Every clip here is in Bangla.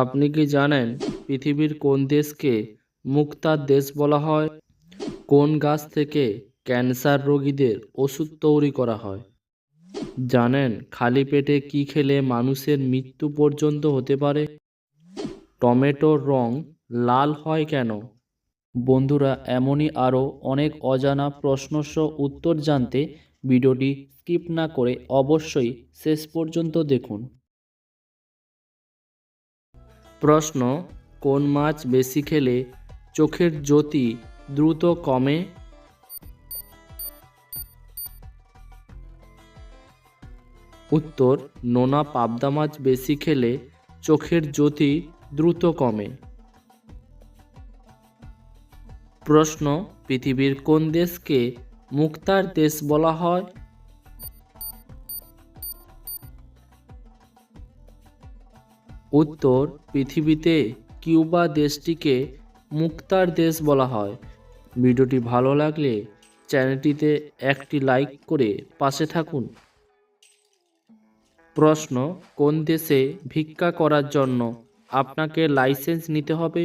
আপনি কি জানেন পৃথিবীর কোন দেশকে মুক্তার দেশ বলা হয়? কোন গাছ থেকে ক্যান্সার রোগীদের ওষুধ তৈরি করা হয়? জানেন খালি পেটে কি খেলে মানুষের মৃত্যু পর্যন্ত হতে পারে? টমেটোর রং লাল হয় কেন? বন্ধুরা, এমনই আরও অনেক অজানা প্রশ্নসহ উত্তর জানতে ভিডিওটি স্কিপ না করে অবশ্যই শেষ পর্যন্ত দেখুন। প্রশ্ন, কোন মাছ বেশি খেলে চোখের জ্যোতি দ্রুত কমে? উত্তর, নোনা পাবদা মাছ বেশি খেলে চোখের জ্যোতি দ্রুত কমে। প্রশ্ন, পৃথিবীর কোন দেশকে মুক্তার দেশ বলা হয়? উত্তর, পৃথিবীতে কিউবা দেশটিকে মুক্তার দেশ বলা হয়। ভিডিওটি ভালো লাগলে চ্যানেলটিতে একটি লাইক করে পাশে থাকুন। প্রশ্ন, কোন দেশে ভিক্ষা করার জন্য আপনাকে লাইসেন্স নিতে হবে?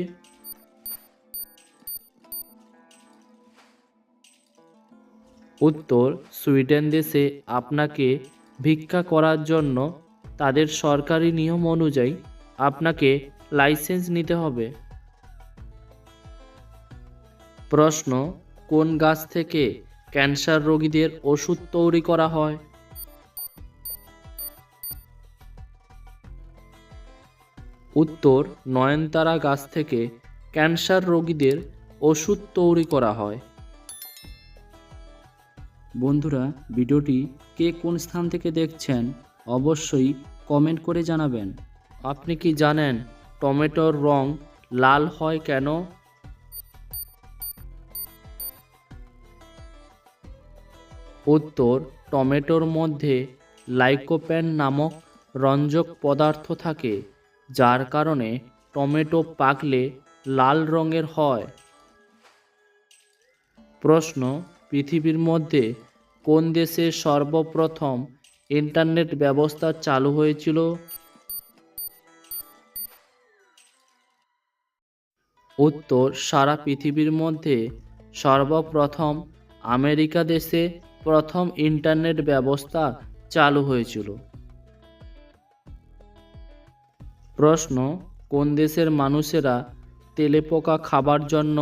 উত্তর, সুইডেন দেশে আপনাকে ভিক্ষা করার জন্য তাদের সরকারি নিয়ম অনুযায়ী আপনাকে লাইসেন্স নিতে হবে। প্রশ্ন, কোন গাছ থেকে ক্যান্সার রোগীদের ওষুধ তৈরি করা হয়? উত্তর, নয়নতারা গাছ থেকে ক্যান্সার রোগীদের ওষুধ তৈরি করা হয়। বন্ধুরা, ভিডিওটি কে কোন স্থান থেকে দেখছেন অবশ্যই কমেন্ট করে জানাবেন। আপনি কি জানেন টমেটোর রং লাল হয় কেন? উত্তর, টমেটোর মধ্যে লাইকোপ্যান নামক রঞ্জক পদার্থ থাকে, যার কারণে টমেটো পাকলে লাল রঙের হয়। প্রশ্ন, পৃথিবীর মধ্যে কোন দেশে সর্বপ্রথম ইন্টারনেট ব্যবস্থা চালু হয়েছিল? উত্তর, সারা পৃথিবীর মধ্যে সর্বপ্রথম আমেরিকা দেশে প্রথম ইন্টারনেট ব্যবস্থা চালু হয়েছিল। প্রশ্ন, কোন দেশের মানুষেরা তেলেপোকা খাবার জন্য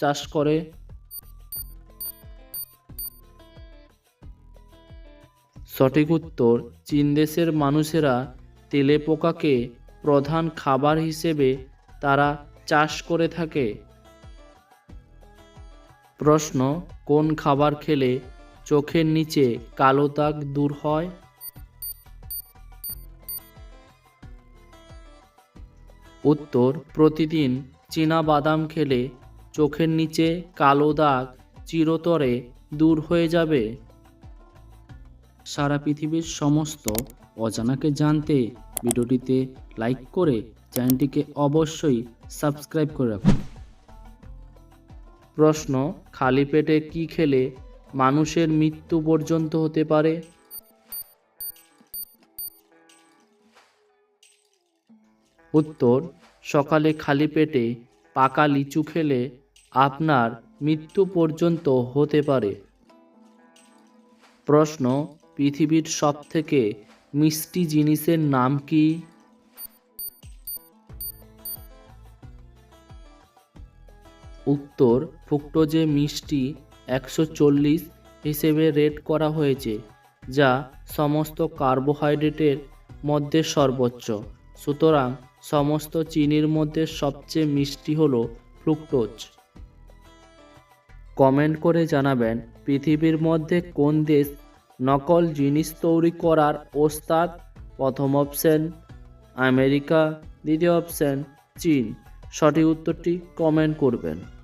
চাষ করে? সঠিক উত্তর, চীন দেশের মানুষেরা তেলেপোকাকে প্রধান খাবার হিসেবে তারা চাষ করে থাকে। প্রশ্ন, কোন খাবার খেলে চোখের নিচে কালো দাগ দূর হয়? উত্তর, প্রতিদিন চীনা বাদাম খেলে চোখের নিচে কালো দাগ চিরতরে দূর হয়ে যাবে। সারা পৃথিবীর সমস্ত অজানাকে জানতে ভিডিওটিতে লাইক করে চ্যানেলটিকে অবশ্যই সাবস্ক্রাইব করে রাখুন। প্রশ্ন, খালি পেটে কি খেলে মানুষের মৃত্যু পর্যন্ত হতে পারে? উত্তর, সকালে খালি পেটে পাকা লিচু খেলে আপনার মৃত্যু পর্যন্ত হতে পারে। প্রশ্ন, পৃথিবীর সবথেকে মিষ্টি জিনিসের নাম কি? উত্তর ফুক্টোজে মিষ্টি একশো চল্লিশ হিসেবে রেট করা হয়েছে, যা সমস্ত কার্বোহাইড্রেটের মধ্যে সর্বোচ্চ। সুতরাং সমস্ত চিনির মধ্যে সবচেয়ে মিষ্টি হল ফ্রুক্টোজ। কমেন্ট করে জানাবেন, পৃথিবীর মধ্যে কোন দেশ নকল জিনিস তৈরি করার ওস্তাদ, প্রথম অপশন আমেরিকা, দ্বিতীয় অপশন চীন। সঠিক উত্তরটি কমেন্ট করবেন।